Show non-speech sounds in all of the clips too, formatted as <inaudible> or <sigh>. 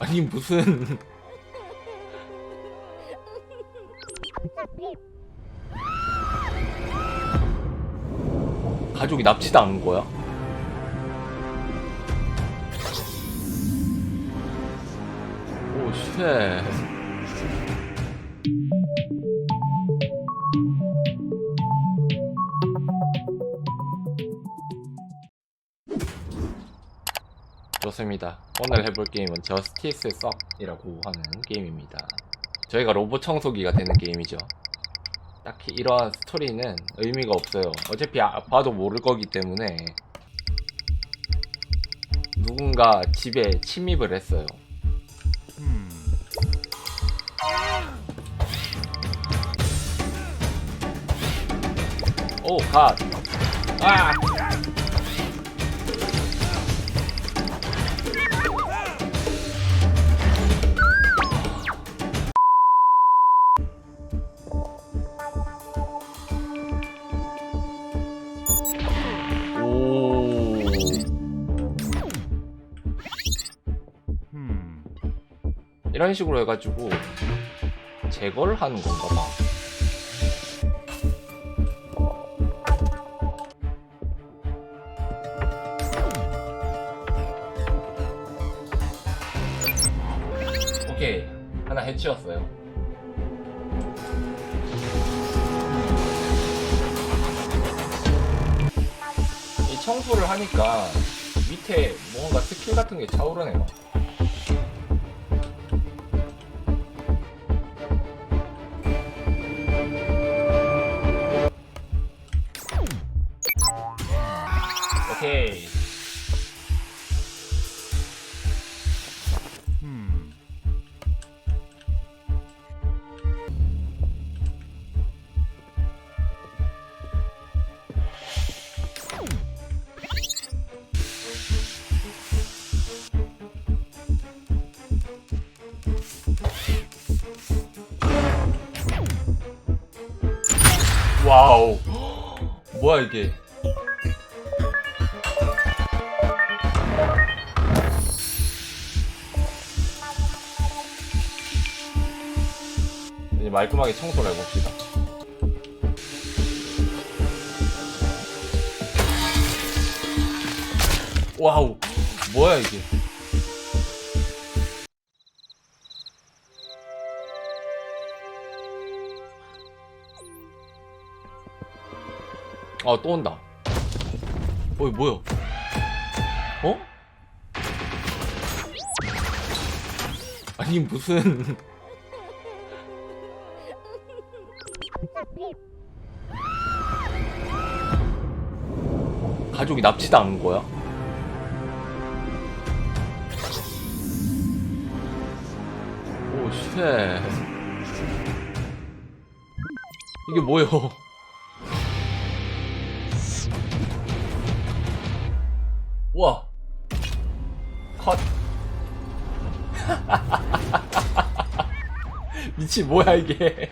아니 무슨 가족이 납치당한 거야? 오 쉣. 좋습니다. 오늘 해볼 게임은 저스티스 썩이라고 하는 게임입니다. 저희가 로봇 청소기가 되는 게임이죠. 딱히 이러한 스토리는 의미가 없어요. 어차피 아- 봐도 모를 거기 때문에 누군가 집에 침입을 했어요. 오, 갓. 아! 이런 식으로 해가지고 제거를 하는 건가 봐. 오케이 하나 해치웠어요. 이 청소를 하니까 밑에 뭔가 스킬 같은 게 차오르네요. 와우. 뭐야 이게? 이제 말끔하게 청소를 해봅시다. 와우, 뭐야 이게? 아, 또 온다. 어이, 뭐야? 어? 아니, 무슨. <laughs> 가족이 납치당한 거야? 오, 쉣. 이게 뭐예요? 우와. 컷. <laughs> 미친 뭐야 이게.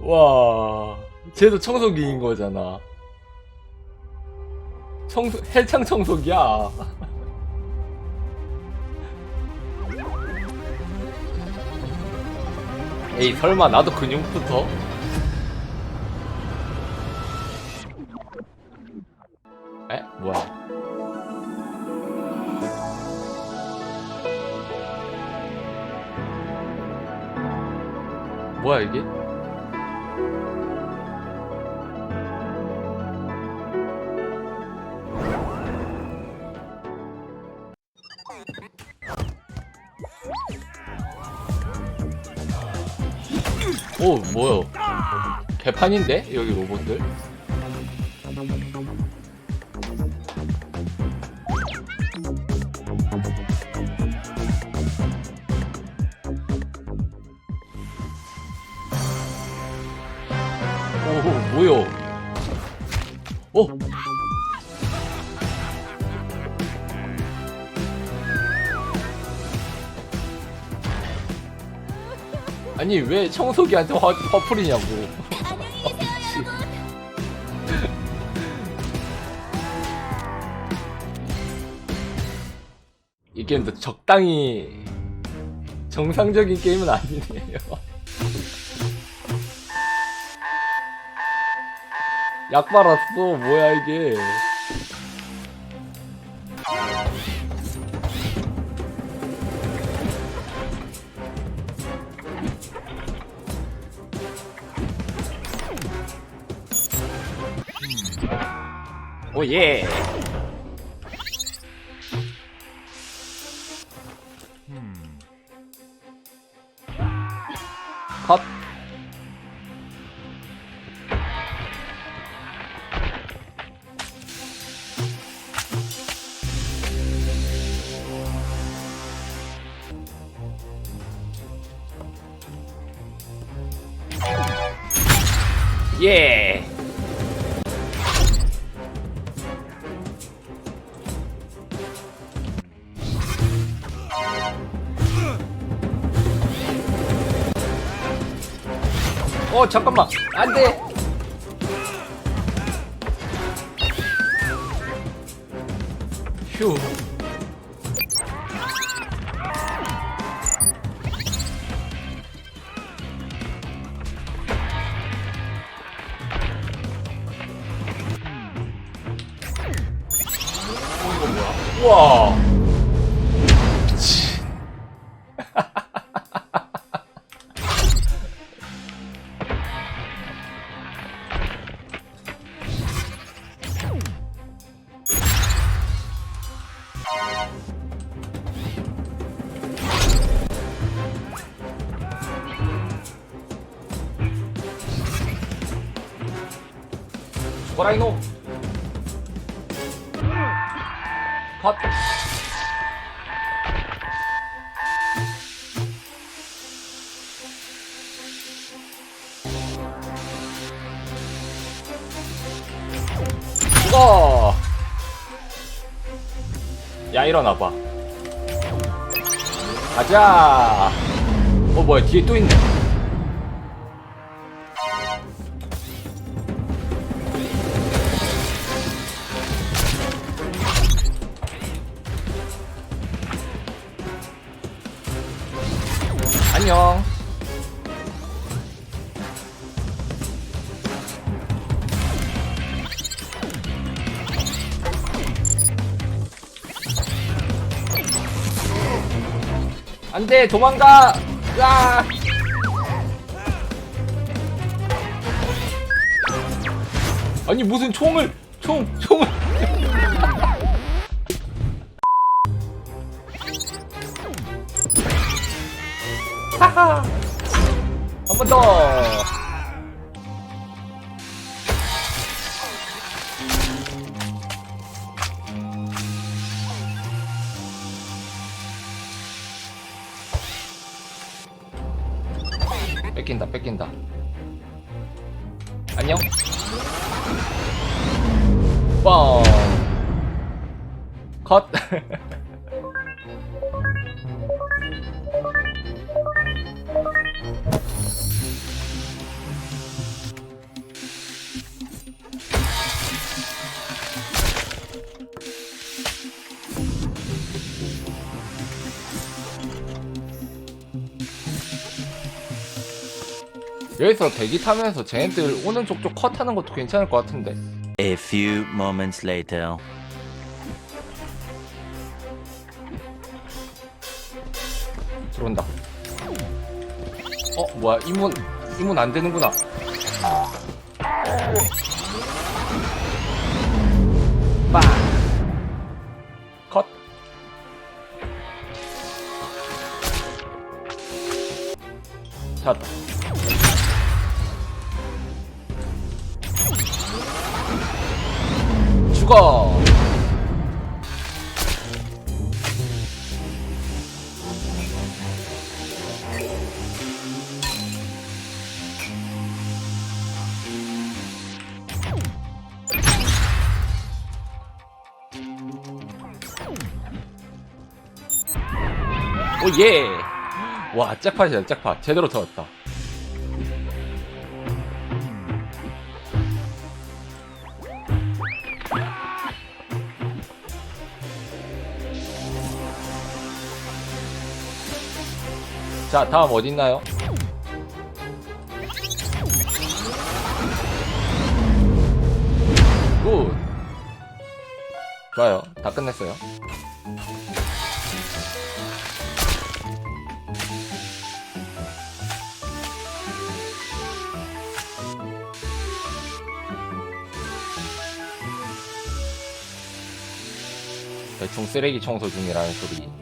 와. 쟤도 청소기인 거잖아. 청소 해창 청소기야. <laughs> 에이 설마 나도 근육부터? 에? 뭐야? 뭐야 이게? 오 뭐야? 개판인데 여기 로봇들? 뭐야? 어? 아니 왜 청소기한테 화, 화풀이냐고 이 게임도 적당히 정상적인 게임은 아니네요. 약 빨았어. 뭐야 이게? 오예. 컷 예. 어 잠깐만. 안돼. 휴 우와 미친 죽어라 이놈 컷 죽어 야 일어나봐. 가자. 어 뭐야 뒤에 또 있네 안녕. 안돼 도망가. 으아! 아니 무슨 총을 총 총을 한 번 더. 뺏긴다, 뺏긴다. 안녕. 뻥. 컷. <laughs> 여기서 대기 타면서 쟤네들 오는 족족 컷하는 것도 괜찮을 것 같은데. A few moments later. 들어온다. 어, 뭐야, 이문, 이문 안 되는구나. 빵! 컷! 찾았다. 오, 예! 와, 짝팟이다, 짝팟. 제대로 터졌다. 자, 다음 어디 있나요? 굿. 좋아요. 다 끝냈어요. 대충 쓰레기 청소 중이라는 소리.